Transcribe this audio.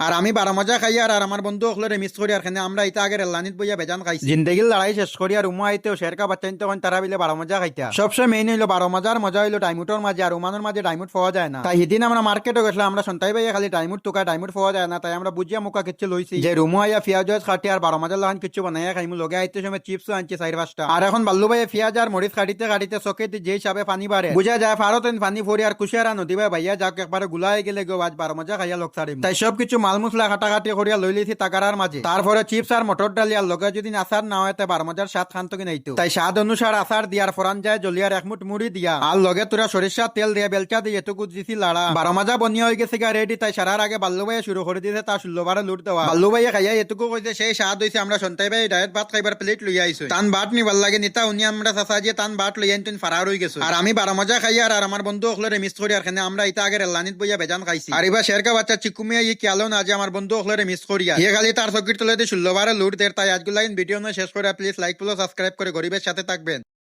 আর আমি বারো মজা খাই আর আমার বন্ধু হকলে মিস করি। আর খানে আমরা ইতা আগে রেলানিত বইয়া বেজান খাইছি। জিন্দগির লড়াই শেষ করি আর উমা আইতেও শেরকা বাচ্চা তখন তারা বিলে বারো মজা খাইতা। সবসময় মেইন হইল বারো মজার মজা হইল ডাইমুটর মাঝে আর উমানোর মাঝে ডাইমুট পাওয়া যায় না। তাই সেদিন আমরা মার্কেটে গেছিলাম আমরা সন্তাই ভাইয়া খালি ডাইমুট তোকা ডাইমুট পাওয়া যায় না তাই আমরা বুঝিয়া মুখা কিচ্ছু লইছি। যে রুমু আইয়া ফিয়াজ খাটি আর বারো মজার লাহান কিছু বানাইয়া খাইমু লগে আইতে সময় চিপস আনছি চার পাঁচটা। আর এখন বাল্লু ভাইয়া ফিয়াজ আর মরিচ কাটিতে কাটিতে চকেতে যে হিসাবে পানি বাড়ে। বুঝা যায় ফারতেন পানি ফরি আর কুশিয়ারা নদী ভাই ভাইয়া যাক একবারে গুলাই গেলে গো আজ বারো মজা খাইয়া লোক তাই সব মাল মশলা কাটাকাটি করিয়া লই লিছি তাকারার মাঝে। তারপরে চিপস আর মটর ডালি আর লগে যদি আচার না হয় বারো মজার স্বাদ খান তো। নাইতো তাই স্বাদ অনুসার আচার দিয়ার ফরান যায় জলিয়ার একমুট মুড়ি দিয়া। আর লগে তোরা সরিষার তেল দিয়া বেলচা দিয়ে এটুকু দিছি লাড়া। বারো মাজা বনিয়া হয়ে গেছে গা রেডি তাই সারার আগে বাল্লু ভাইয়া শুরু করে দিয়েছে তার ষোলোবারে লুট দেওয়া। বাল্লু ভাইয়া খাইয়া এটুকু কইছে, সেই স্বাদ হয়েছে আমরা সন্তাই ভাই ডাইরেক্ট ভাত খাইবার প্লেট লইয়া আইছো তান বাট নিবার লাগে নিতা উনি আমরা চাচা দিয়ে তান বাট লইয়া তুই ফারার হয়ে গেছো আর আমি বারো মজা খাই আর আমার বন্ধু হকলে মিস করি, আর আমরা ইতা আগে রেলানিত বইয়া বেজান খাইছি। আর এবার শেরকা বাচ্চা চিকুমিয়া ই কেলো না আমার বন্ধু হকলে মিস করিয়া ইয়ে খালি তার চকির তলে ষোলোবারে লুট দের তাই আজগুলো লাইন ভিডিও নয় শেষ করে প্লিজ লাইক ফলো সাবস্ক্রাইব করে গরিবের সাথে থাকবেন।